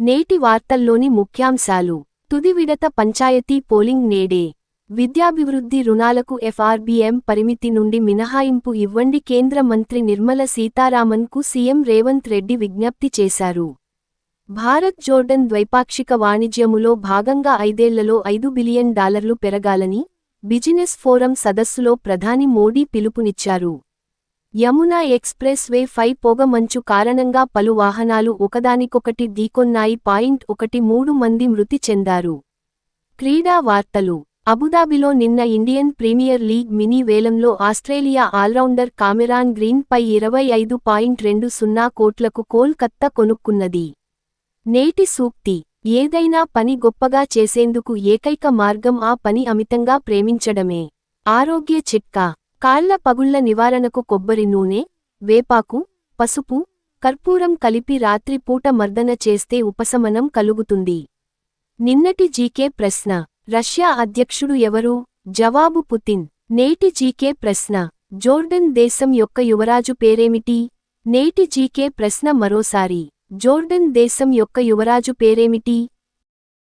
నేటి వార్తల్లోని ముఖ్యాంశాలు. తుది విడత పంచాయతీ పోలింగ్ నేడే. విద్యాభివృద్ధి రుణాలకు ఎఫ్ఆర్బీఎం పరిమితి నుండి మినహాయింపు ఇవ్వండి కేంద్ర మంత్రి నిర్మల సీతారామన్కు సీఎం రేవంత్ రెడ్డి విజ్ఞప్తి చేశారు. భారత్ జోర్డన్ ద్వైపాక్షిక వాణిజ్యములో భాగంగా ఐదేళ్ళలో ఐదు బిలియన్ డాలర్లు పెరగాలని బిజినెస్ ఫోరం సదస్సులో ప్రధాని మోడీ పిలుపునిచ్చారు. యమునా ఎక్స్ప్రెస్ వే ఫై పొగమంచు కారణంగా పలు వాహనాలు ఒకదానికొకటి ఢీకొన్నాయి. పాయింట్ ఒకటి మూడు మంది మృతి చెందారు. క్రీడా వార్తలు. అబుదాబిలో నిన్న ఇండియన్ ప్రీమియర్ లీగ్ మినీ వేలంలో Australia all rounder Cameron Green పై ఇరవై ఐదు పాయింట్ రెండు సున్నా కోట్లకు కోల్కత్తా కొనుక్కున్నది. నేటి సూక్తి. ఏదైనా పని గొప్పగా చేసేందుకు ఏకైక మార్గం ఆ పని అమితంగా ప్రేమించడమే. ఆరోగ్య చిట్కా. కాళ్ళ పగుళ్ళ నివారణకు కొబ్బరి నూనె వేపాకు పసుపు కర్పూరం కలిపి రాత్రిపూట మర్దన చేస్తే ఉపశమనం కలుగుతుంది. నిన్నటి జీకే ప్రశ్న. రష్యా అధ్యక్షుడు ఎవరు? జవాబు పుతిన్. నేటి జీకే ప్రశ్న. జోర్డన్ దేశం యొక్క యువరాజు పేరేమిటి? నేటి జీకే ప్రశ్న మరోసారి. జోర్డన్ దేశం యొక్క యువరాజు పేరేమిటి?